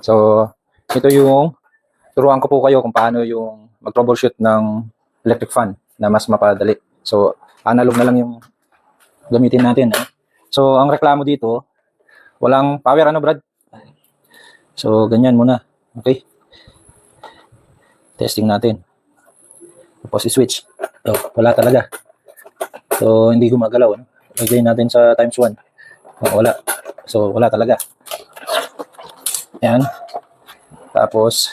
So, ito yung turuan ko po kayo kung paano yung mag-troubleshoot ng electric fan na mas mapadali. So, analog na lang yung gamitin natin. Eh. So, ang reklamo dito, walang power ano Brad? So, ganyan muna. Okay? Testing natin. Tapos i-switch. So, wala talaga. So, hindi gumagalaw. Ano? Lagay natin sa times 1. Oh, wala. So, wala talaga. Yan. Tapos,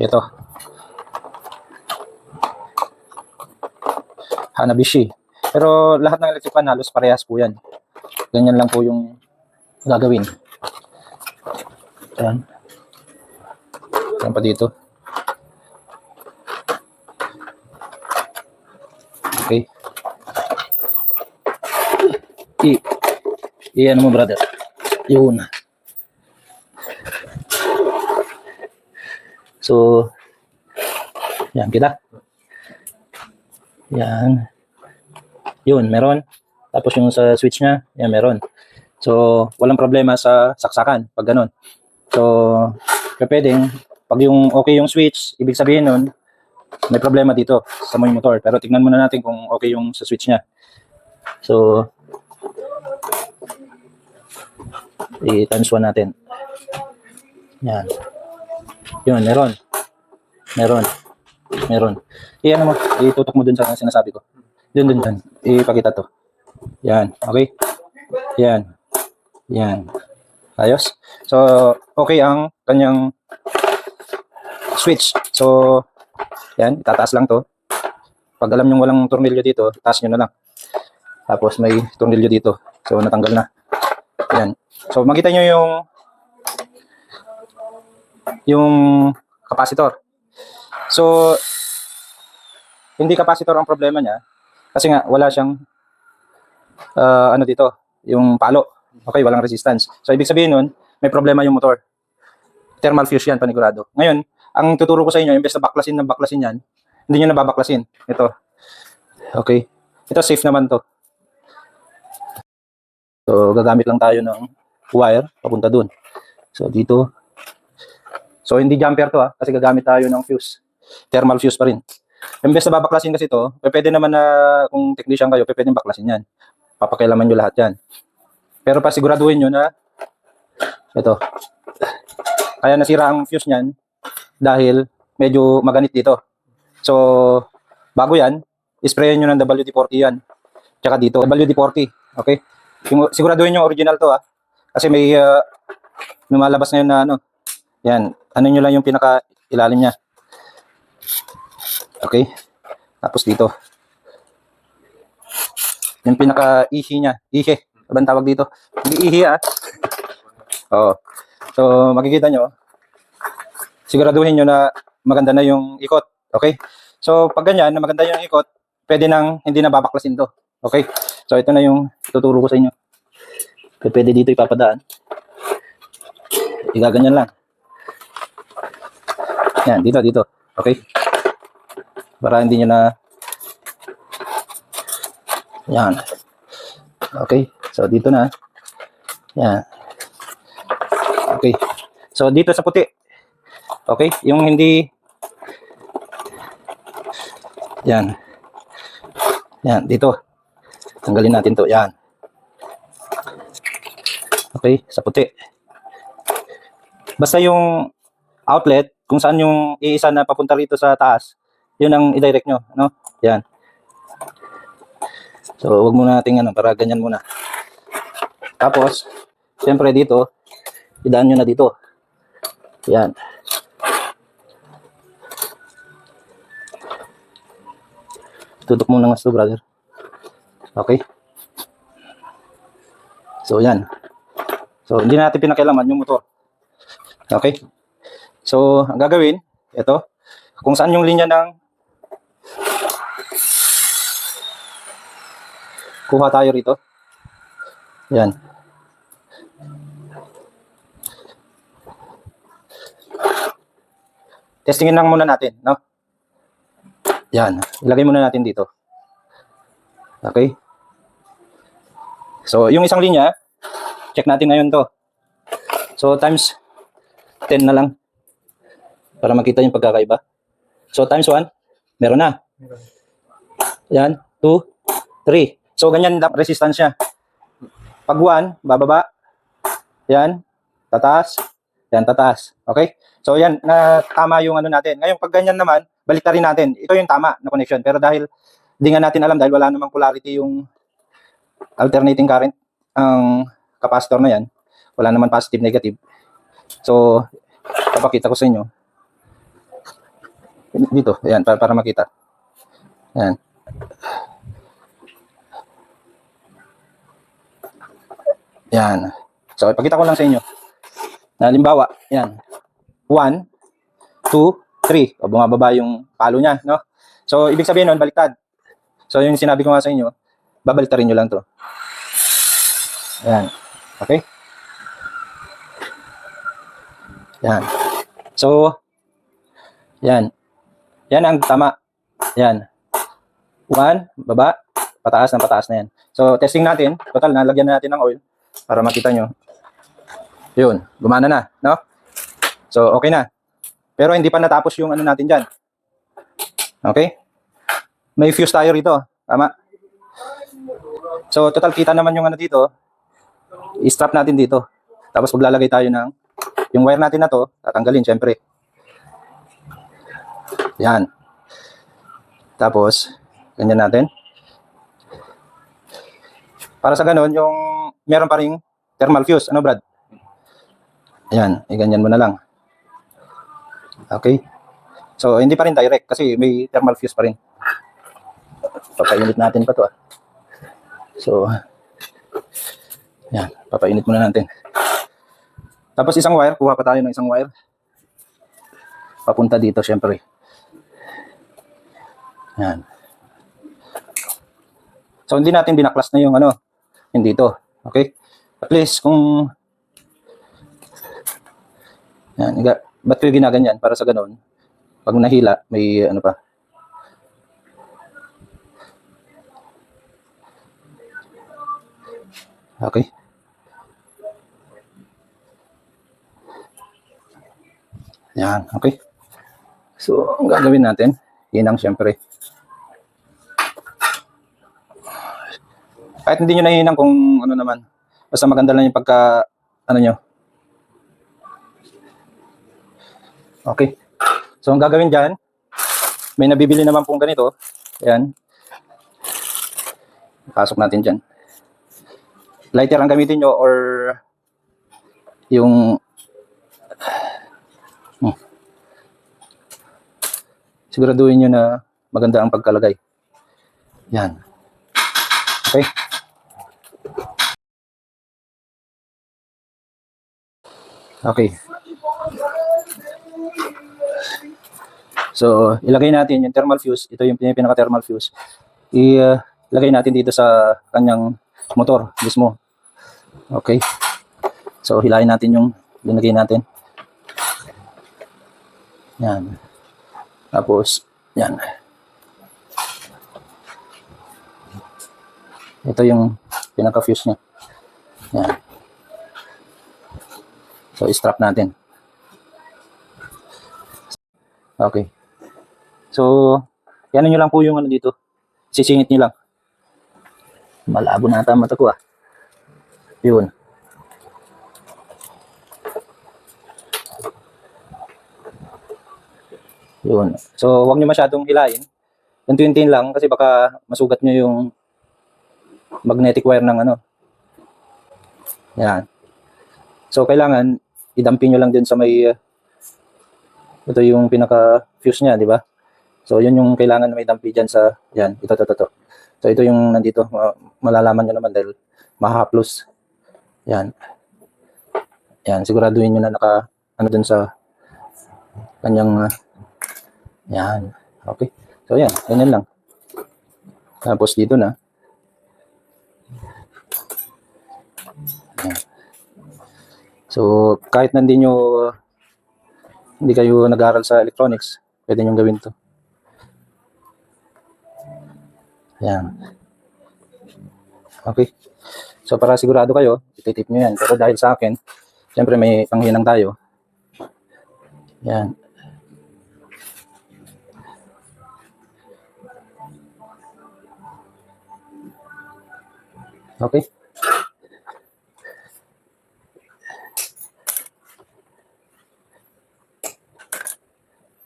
ito. Hanabishi. Pero lahat ng electric fan halos parehas po yan. Ganyan lang po yung gagawin. Yan. Yan pa dito. Okay. I, i mo brother? Yun. So, yan kita. Yan. Yun, meron. Tapos yung sa switch niya, yan meron. So, walang problema sa saksakan pag ganun. So, pwedeng, pag yung okay yung switch, ibig sabihin nun, may problema dito sa may motor. Pero tingnan muna natin kung okay yung sa switch niya. So, i-times 1 natin. Yan. Yun, meron. Meron. Meron. I-ano mo, itutok mo dun sa sinasabi ko. Dun, dun, dun. Ipakita to. Yan. Okay? Yan. Yan. Ayos? So, okay ang kanyang switch. So, yan, itataas lang to. Pag alam nyo walang tornilyo dito, taas nyo na lang. Tapos may tornilyo dito. So, natanggal na. Yan. So, makita nyo yung yung capacitor. So, hindi capacitor ang problema niya kasi nga wala siyang ah, ano dito, yung palo. Okay, walang resistance. So, ibig sabihin nun, may problema yung motor. Thermal fuse yan, panigurado. Ngayon, ang tuturo ko sa inyo, imbes na baklasin ng baklasin yan, hindi nyo nababaklasin. Ito. Okay. Ito safe naman to. So, gagamit lang tayo ng wire papunta dun. So, dito. So, hindi jumper to ha, kasi gagamit tayo ng fuse. Thermal fuse pa rin. Imbes na babaklasin kasi to, eh, pwede naman na kung technician kayo, pwede baklasin yan. Papakialaman nyo lahat yan. Pero pasiguraduhin nyo na ito. Kaya nasira ang fuse niyan dahil medyo maganit dito. So, bago yan, isprayan nyo ng WD-40 yan. Tsaka dito, WD-40. Okay? Siguraduhin yung original to ha. Kasi may uh, lumalabas ngayon na ano. Yan. Ano nyo lang yung pinaka ilalim niya. Okay? Tapos dito. Yung pinaka ihi niya. Ihi. Ano bang tawag dito? Hindi ihi ah. Oo. So, makikita nyo. Siguraduhin nyo na maganda na yung ikot. Okay? So, pag ganyan, na maganda yung ikot, pwede nang hindi na babaklasin to. Okay? So, ito na yung tuturo ko sa inyo. Pwede dito ipapadaan. Igaganyan lang. Yan, dito, dito. Okay? Para hindi nyo na... Yan. Okay? So, dito na. Yan. Okay. So, dito sa puti. Okay? Yung hindi... Yan. Yan, dito. Tanggalin natin to. Yan. Okay, sa puti. Basta yung outlet, kung saan yung iisa na papunta rito sa taas, yun ang i-direct nyo. Ano? Yan. So, wag muna natin ano, para ganyan muna. Tapos, siyempre dito, idaan nyo na dito. Yan. Tutok muna nga ito, brother. Okay. So, yan. So, hindi natin pinakialaman yung motor. Okay. So, ang gagawin, ito, kung saan yung linya ng kuha tayo rito. Yan. Testingin lang muna natin, no? Yan. Ilagay muna natin dito. Okay? So, yung isang linya, check natin ngayon to. So, times 10 na lang. Para makita yung pagkakaiba. So, times 1, meron na. Yan, 2, 3. So, ganyan ang resistance niya. Pag 1, bababa. Yan, tataas. Yan, tataas. Okay? So, yan, na tama yung ano natin. Ngayon, pag ganyan naman, balik rin natin. Ito yung tama na connection. Pero dahil, di nga natin alam, dahil wala namang polarity yung alternating current, ang capacitor na yan, wala naman positive, negative. So, papakita ko sa inyo. Dito, yan, para, para makita. Yan. Yan. So, ipakita ko lang sa inyo. Halimbawa, yan. 1, 2, 3. O, bumababa yung palo niya, no? So, ibig sabihin nun, baliktad. So, yung sinabi ko nga sa inyo, babaliktarin nyo lang to. Yan. Okay? Yan. So, yan. Yan ang tama. Yan. One, baba, pataas ng pataas na yan. So, testing natin. Total, nalagyan na natin ng oil para makita nyo. Yun, gumana na, no? So, okay na. Pero hindi pa natapos yung ano natin dyan. Okay? May fuse tayo rito. Tama? So, total kita naman yung ano dito. I-strap natin dito. Tapos maglalagay tayo ng yung wire natin na to, tatanggalin syempre. Yan. Tapos, ganyan natin. Para sa ganun, yung meron pa ring thermal fuse. Ano, Brad? Ayan, i-ganyan mo na lang. Okay. So, hindi pa rin direct kasi may thermal fuse pa rin. Papainit natin pa to ah. So, yan, papainit muna natin. Tapos isang wire, kuha pa tayo ng isang wire. Papunta dito, syempre. Yan. So, hindi natin binaklas na yung ano, hindi ito. Okay? At least, kung yan, ba't ko yung ginaganyan? Para sa ganun, pag nahila, may ano pa. Okay. Yan, okay. So, ang gagawin natin, hinang syempre. Kahit hindi nyo nahinang kung ano naman. Basta maganda lang yung pagka, ano nyo. Okay. So, ang gagawin dyan, may nabibili naman pong ganito. Ayan. Pasok natin dyan. Lighter ang gamitin nyo or yung Hmm. Siguraduhin nyo na maganda ang pagkalagay. Yan. Okay. Okay. So, ilagay natin yung thermal fuse. Ito yung pin- pinaka-thermal fuse. Ilagay natin dito sa kanyang motor mismo. Okay. So, hilahin natin yung linagay natin. Yan. Tapos, yan. Ito yung pinaka-fuse niya. Yan. So, strap natin. Okay. So, yan nyo lang po yung ano dito. Sisingit nyo lang. Malabo na ata mata ko ah. Yun. Yun. So, huwag nyo masyadong hilain. Tuntuin lang kasi baka masugat nyo yung magnetic wire ng ano. Yan. So, kailangan idampi nyo lang din sa may uh, ito yung pinaka-fuse niya, di ba? So, yun yung kailangan na may dampi dyan sa, yan, ito, ito, ito. So, ito yung nandito, ma- malalaman nyo naman dahil mahaplos. Yan. Yan, siguraduhin nyo na naka, ano dun sa kanyang, uh, yan. Okay. So, yan. Ganyan lang. Tapos dito na. So, kahit nandi nyo, hindi kayo nag-aral sa electronics, pwede nyo gawin to. Yan. Okay. So, para sigurado kayo, ititip nyo yan. Pero dahil sa akin, Siyempre may panghinang tayo. Yan. Okay.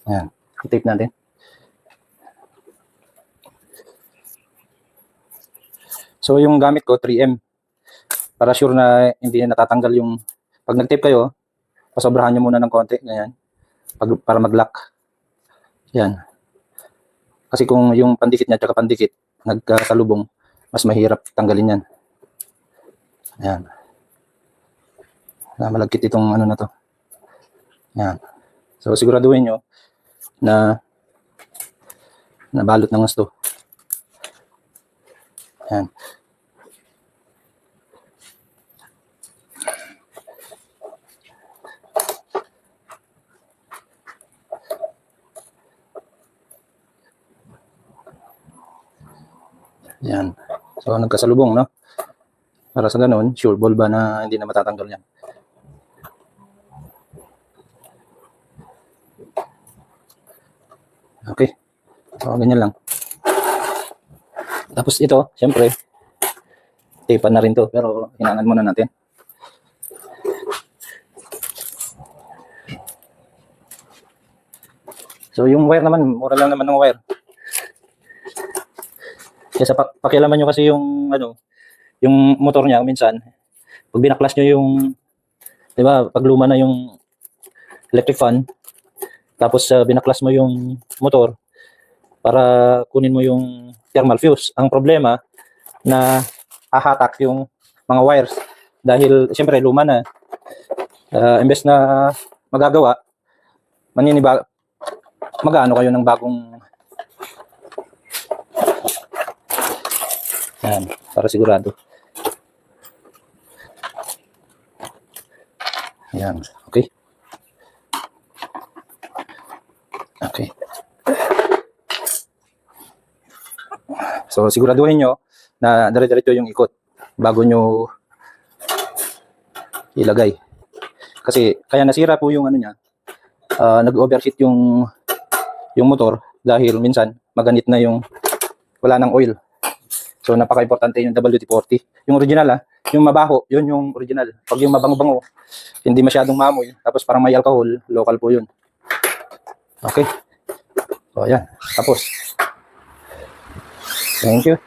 Yan. I-tape natin. So yung gamit ko 3M para sure na hindi na natatanggal yung pag nag-tape kayo, pasobrahan nyo muna ng konti, ganyan, pag, para mag-lock. Yan. Kasi kung yung pandikit niya at pandikit, nagkasalubong, mas mahirap tanggalin yan. Yan. Na malagkit itong ano na to. Yan. So siguraduhin nyo na nabalot ng gusto. Yan. Yan. So, nagkasalubong, no? Para sa ganun, sure ball ba na hindi na matatanggal yan. Okay. So, ganyan lang. Tapos ito, syempre, tape na rin to, pero hinangan muna natin. So, yung wire naman, mura lang naman ng wire. Kaya sa pa- pakialaman nyo kasi yung ano, yung motor niya minsan, pag binaklas nyo yung, di ba, pag luma na yung electric fan, tapos uh, binaklas mo yung motor para kunin mo yung thermal fuse. Ang problema na hahatak yung mga wires dahil siyempre luma na. Uh, imbes na magagawa, maniniba, mag-ano kayo ng bagong Yan, para sigurado. Yan, okay. Okay. So, siguraduhin nyo na dire-diretso yung ikot bago nyo ilagay. Kasi, kaya nasira po yung ano niya, ah, nag-overheat yung yung motor dahil minsan maganit na yung wala ng oil. So napaka-importante yung WD-40. Yung original ah, yung mabaho, yun yung original. Pag yung mabango-bango, hindi masyadong maamoy, tapos parang may alcohol, local po yun. Okay. So ayan, tapos. thank you.